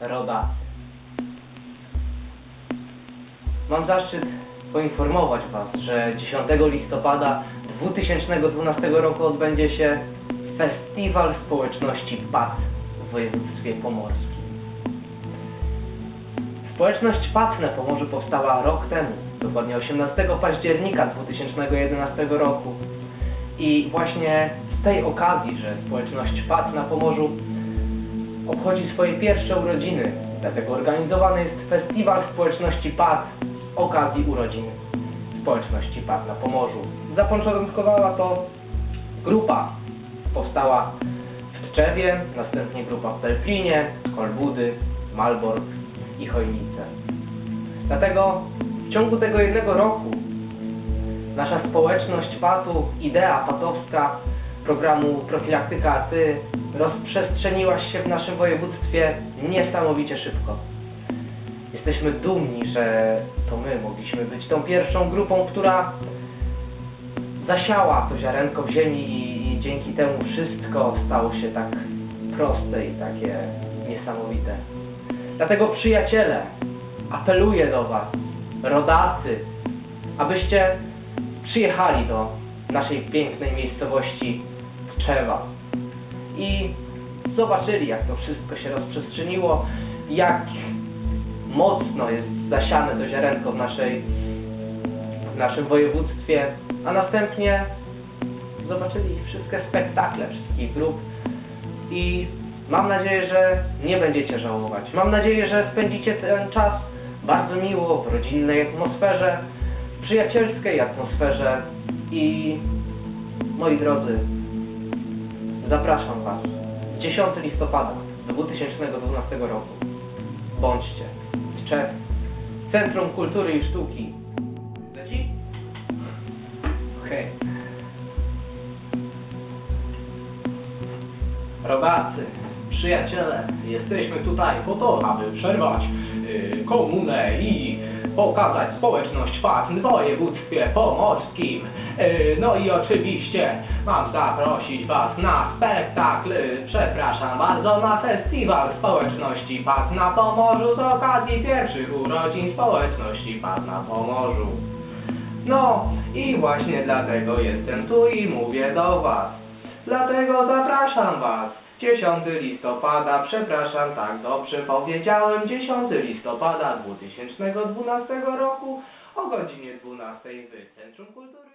rodacy. Mam zaszczyt poinformować Was, że 10 listopada 2012 roku odbędzie się Festiwal Społeczności PAT w województwie pomorskim. Społeczność PAT na Pomorzu powstała rok temu, dokładnie 18 października 2011 roku. I właśnie z tej okazji, że społeczność PAT na Pomorzu obchodzi swoje pierwsze urodziny, dlatego organizowany jest Festiwal Społeczności PAT z okazji urodzin społeczności PAT na Pomorzu. Zapoczątkowała to grupa, powstała w Tczewie, następnie grupa w Pelplinie, Kolbudy, Malbork i Chojnice. Dlatego w ciągu tego jednego roku nasza społeczność PAT-u, idea patowska programu Profilaktyka Ty rozprzestrzeniła się w naszym województwie niesamowicie szybko. Jesteśmy dumni, że to my mogliśmy być tą pierwszą grupą, która zasiała to ziarenko w ziemi i dzięki temu wszystko stało się tak proste i takie niesamowite. Dlatego przyjaciele, apeluję do Was, rodacy, abyście przyjechali do naszej pięknej miejscowości Tczewa i zobaczyli, jak to wszystko się rozprzestrzeniło, jak mocno jest zasiane to ziarenko w, naszej, w naszym województwie, a następnie zobaczyli wszystkie spektakle wszystkich grup i mam nadzieję, że nie będziecie żałować. Mam nadzieję, że spędzicie ten czas bardzo miło, w rodzinnej atmosferze, w przyjacielskiej atmosferze i moi drodzy, zapraszam Was 10 listopada 2012 roku. Bądźcie Tczew, Centrum Kultury i Sztuki. Leci? Okej. Rodacy, przyjaciele, jesteśmy tutaj po to, aby przerwać y, komunę i pokazać społeczność FAT w województwie pomorskim. Y, no i oczywiście mam zaprosić Was na spektakl, y, przepraszam bardzo, na festiwal społeczności FAT na Pomorzu z okazji pierwszych urodzin społeczności FAT na Pomorzu. No i właśnie dlatego jestem tu i mówię do Was. Dlatego zapraszam Was. 10 listopada, przepraszam, tak dobrze powiedziałem, 10 listopada 2012 roku o godzinie 12 w Centrum Kultury.